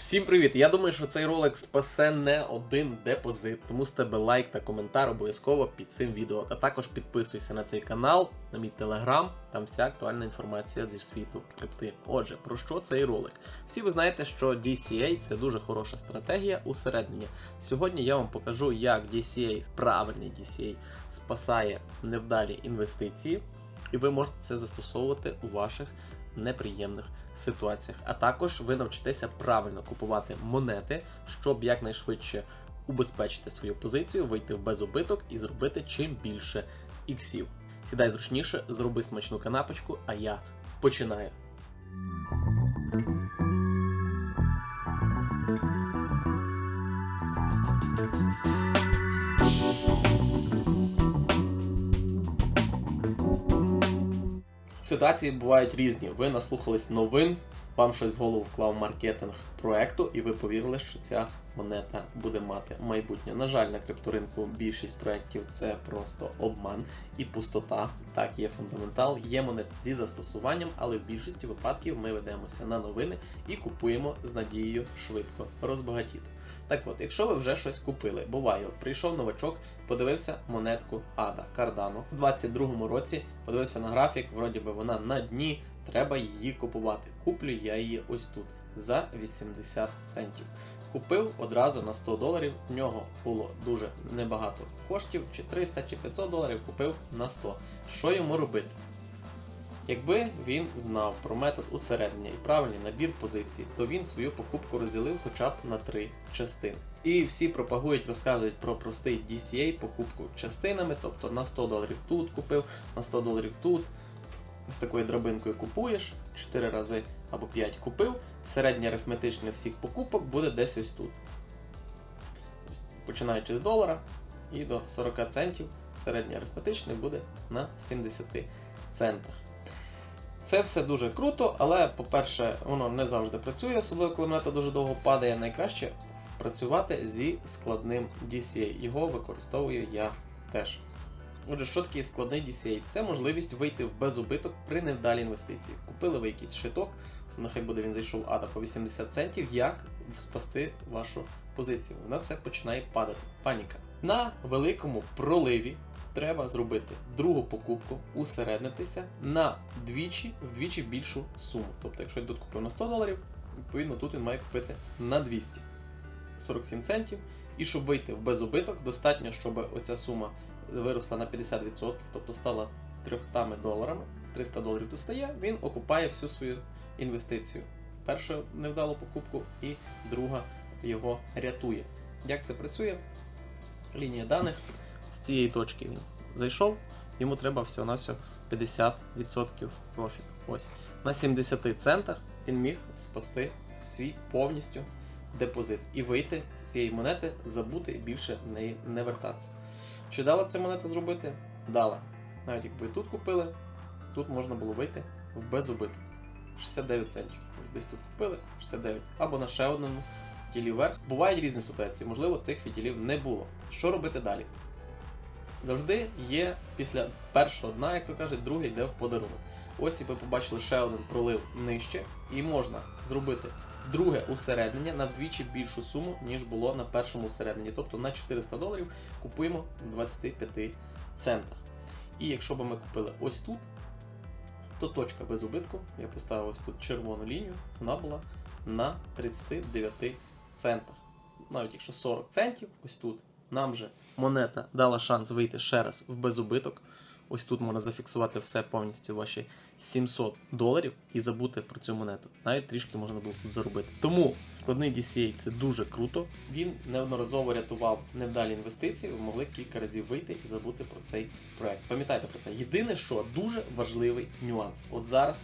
Всім привіт! Я думаю, що цей ролик спасе не один депозит, тому з тебе лайк та коментар обов'язково під цим відео. А також підписуйся на цей канал, на мій телеграм, там вся актуальна інформація зі світу крипти. Отже, про що цей ролик? Всі ви знаєте, що DCA це дуже хороша стратегія усереднення. Сьогодні я вам покажу, як DCA, правильний DCA, спасає невдалі інвестиції, і ви можете це застосовувати у ваших неприємних ситуаціях. А також ви навчитеся правильно купувати монети, щоб якнайшвидше убезпечити свою позицію, вийти в безубиток і зробити чим більше іксів. Сідай зручніше, зроби смачну канапочку, а я починаю. Ситуації бувають різні. Ви наслухались новин, вам щось в голову вклав маркетинг проекту, і ви повірили, що ця монета буде мати майбутнє. На жаль, на крипторинку більшість проєктів це просто обман і пустота. Так, є фундаментал, є монети зі застосуванням, але в більшості випадків ми ведемося на новини і купуємо з надією швидко розбагатіти. Так от, якщо ви вже щось купили, буває, от прийшов новачок, подивився монетку Ада Cardano. У 22-му році подивився на графік, вроді би вона на дні, треба її купувати. Куплю я її ось тут за 80 центів. Купив одразу на 100 доларів, в нього було дуже небагато коштів, чи 300, чи 500 доларів купив на 100. Що йому робити? Якби він знав про метод усереднення і правильний набір позицій, то він свою покупку розділив хоча б на три частини. І всі пропагують, розказують про простий DCA, покупку частинами, тобто на 100 доларів тут купив, на 100 доларів тут. З такою драбинкою купуєш 4 рази або 5 купив. Середнє арифметичне всіх покупок буде десь ось тут. Починаючи з долара і до 40 центів, середнє арифметичне буде на 70 центах. Це все дуже круто, але, по-перше, воно не завжди працює, особливо коли монета дуже довго падає. Найкраще працювати зі складним DCA. Його використовую я теж. Отже, що таке складний DCA? Це можливість вийти в безубиток при невдалій інвестиції. Купили ви якийсь щиток, нехай буде він зайшов ада по 80 центів, як спасти вашу позицію. Вона все починає падати. Паніка. На великому проливі треба зробити другу покупку, усереднитися на двічі, вдвічі більшу суму. Тобто, якщо я тут купив на 100 доларів, відповідно тут він має купити на 200. 47 центів. І щоб вийти в безубиток, достатньо, щоб оця сума виросла на 50%, тобто стала 300 доларами. 300 доларів тут стає, він окупає всю свою інвестицію. Першу невдалу покупку і друга його рятує. Як це працює? Лінія даних з цієї точки він зайшов, йому треба всього-навсього 50% профіт. Ось. На 70 центах він міг спасти свій повністю депозит і вийти з цієї монети, забути і більше в неї не вертатися. Чи дала ця монета зробити? Дала. Навіть якби тут купили, тут можна було вийти в безубиток. 69 центів. Десь тут купили 69. Або на ще одному фітілі вверх. Бувають різні ситуації, можливо, цих фітілів не було. Що робити далі? Завжди є після першого дна, як то кажуть, другий йде в подарунок. Ось і ви побачили ще один пролив нижче, і можна зробити друге усереднення на вдвічі більшу суму, ніж було на першому усередненні. Тобто на 400 доларів купуємо 25 центах. І якщо б ми купили ось тут, то точка без убитку, я поставив ось тут червону лінію, вона була на 39 центах. Навіть якщо 40 центів, ось тут нам же монета дала шанс вийти ще раз в безубиток. Ось тут можна зафіксувати все повністю ваші 700 доларів і забути про цю монету. Навіть трішки можна було тут заробити. Тому складний DCA це дуже круто. Він неодноразово рятував невдалі інвестиції. Ви могли кілька разів вийти і забути про цей проект. Пам'ятайте про це. Єдине, що дуже важливий нюанс. От зараз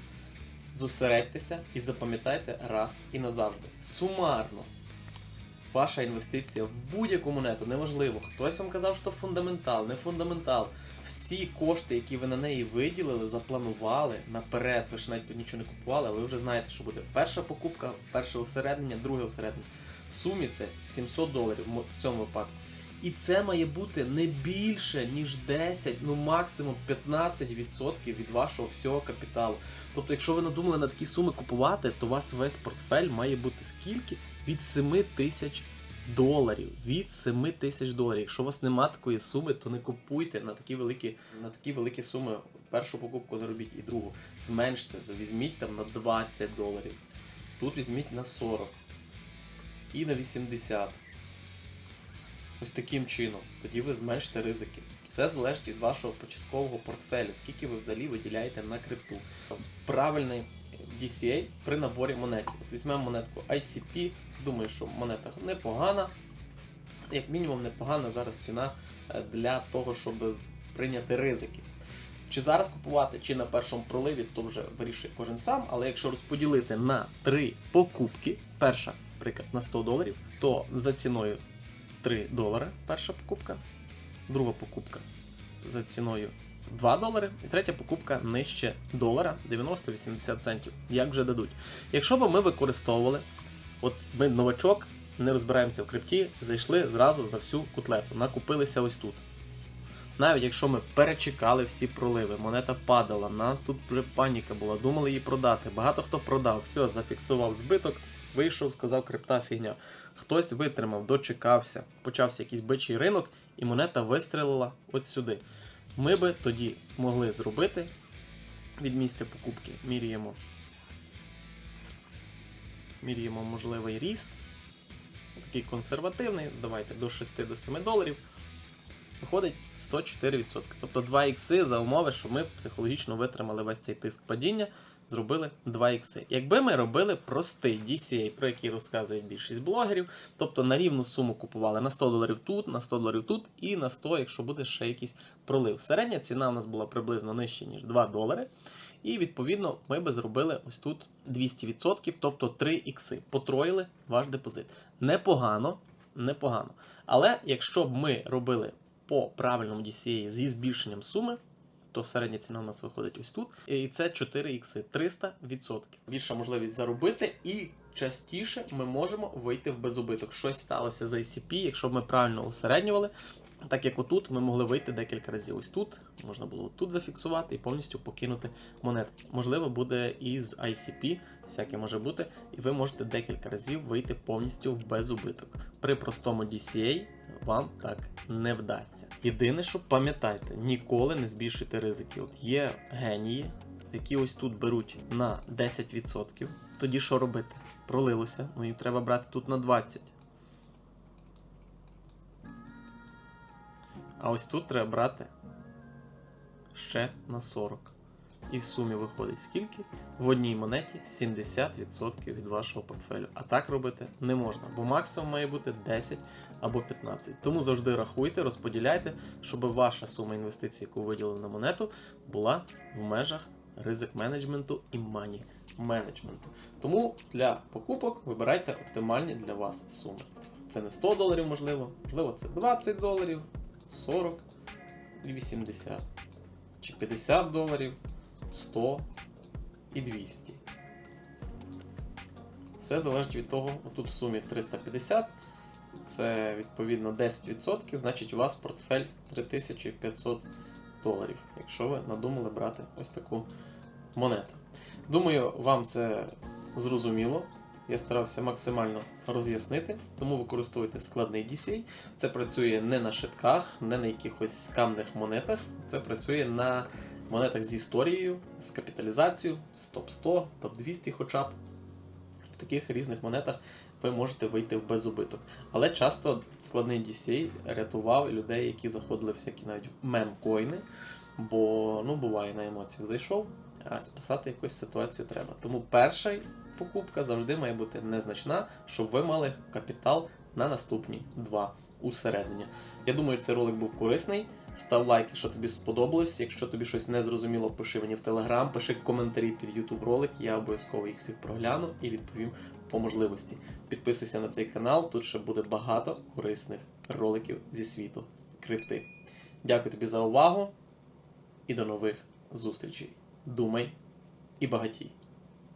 зосередьтеся і запам'ятайте раз і назавжди. Сумарно. Ваша інвестиція в будь-яку монету, неважливо. Хтось вам казав, що фундаментал, не фундаментал. Всі кошти, які ви на неї виділили, запланували наперед. Ви ж навіть нічого не купували, але ви вже знаєте, що буде перша покупка, перше усереднення, друге усереднення. В сумі це 700 доларів в цьому випадку. І це має бути не більше, ніж 10, ну максимум 15% від вашого всього капіталу. Тобто, якщо ви надумали на такі суми купувати, то у вас весь портфель має бути скільки? від 7 тисяч доларів. Від 7 тисяч доларів. Якщо у вас нема такої суми, то не купуйте на такі великі, на такі великі суми. Першу покупку не робіть і другу. Зменште, візьміть там на 20 доларів. Тут візьміть на 40 і на 80. Ось таким чином. Тоді ви зменшите ризики. Все залежить від вашого початкового портфелю, скільки ви взагалі виділяєте на крипту. Правильний DCA при наборі монетів. Візьмемо монетку ICP. Думаю, що монета непогана. Як мінімум, непогана зараз ціна е, для того, щоб прийняти ризики. Чи зараз купувати, чи на першому проливі, то вже вирішує кожен сам. Але якщо розподілити на три покупки, перша, наприклад, на 100 доларів, то за ціною 3 долари перша покупка, друга покупка за ціною 2 долари, і третя покупка нижче долара 90-80 центів. Як вже дадуть. Якщо б ми використовували, от ми новачок, не розбираємося в крипті, зайшли зразу за всю кутлету, накупилися ось тут. Навіть якщо ми перечекали всі проливи, монета падала, нас тут вже паніка була, думали її продати. Багато хто продав, все, зафіксував збиток, вийшов, сказав, крипта фігня. Хтось витримав, дочекався, почався якийсь бичий ринок, і монета вистрелила от сюди. Ми би тоді могли зробити від місця покупки, міряємо. Міряємо можливий ріст. Такий консервативний, давайте до 6-7 доларів. Виходить 104%. Тобто 2 ікси за умови, що ми психологічно витримали весь цей тиск падіння, зробили 2 ікси. Якби ми робили простий DCA, про який розказують більшість блогерів, тобто на рівну суму купували на 100 доларів тут, на 100 доларів тут і на 100, якщо буде ще якийсь пролив. Середня ціна у нас була приблизно нижче, ніж 2 долари. І відповідно ми би зробили ось тут 200%, тобто 3 ікси. Потроїли ваш депозит. Непогано, непогано. Але якщо б ми робили по правильному DCA зі збільшенням суми, то середня ціна у нас виходить ось тут. І це 4 ікси 300%. Більша можливість заробити, і частіше ми можемо вийти в безубиток. Щось сталося за ICP, якщо б ми правильно усереднювали. Так як отут ми могли вийти декілька разів. Ось тут можна було тут зафіксувати і повністю покинути монету. Можливо, буде і з ICP, всяке може бути, і ви можете декілька разів вийти повністю в безубиток. При простому DCA вам так не вдасться. Єдине, що пам'ятайте, ніколи не збільшуйте ризики. От є генії, які ось тут беруть на 10%. Тоді що робити? Пролилося, ну їм треба брати тут на 20%. А ось тут треба брати ще на 40. І в сумі виходить скільки? В одній монеті 70% від вашого портфелю. А так робити не можна, бо максимум має бути 10 або 15. Тому завжди рахуйте, розподіляйте, щоб ваша сума інвестицій, яку виділили на монету, була в межах ризик менеджменту і мані менеджменту. Тому для покупок вибирайте оптимальні для вас суми. Це не 100 доларів, можливо, можливо, це 20 доларів, 40 і 80. Чи 50 доларів, 100 і 200. Все залежить від того, отут в сумі 350, це відповідно 10%, значить у вас портфель 3500 доларів, якщо ви надумали брати ось таку монету. Думаю, вам це зрозуміло. Я старався максимально роз'яснити, тому використовуйте складний DCA. Це працює не на шитках, не на якихось скамних монетах. Це працює на монетах з історією, з капіталізацією, з топ-100, топ-200 хоча б. В таких різних монетах ви можете вийти в безубиток. Але часто складний DCA рятував людей, які заходили всякі навіть мемкоїни, бо ну, буває на емоціях зайшов, а спасати якусь ситуацію треба. Тому перша покупка завжди має бути незначна, щоб ви мали капітал на наступні два усередині. Я думаю, цей ролик був корисний. Став лайк, якщо тобі сподобалось. Якщо тобі щось не зрозуміло, пиши мені в Телеграм, пиши коментарі під YouTube ролик, я обов'язково їх всіх прогляну і відповім по можливості. Підписуйся на цей канал, тут ще буде багато корисних роликів зі світу крипти. Дякую тобі за увагу і до нових зустрічей. Думай і багатій!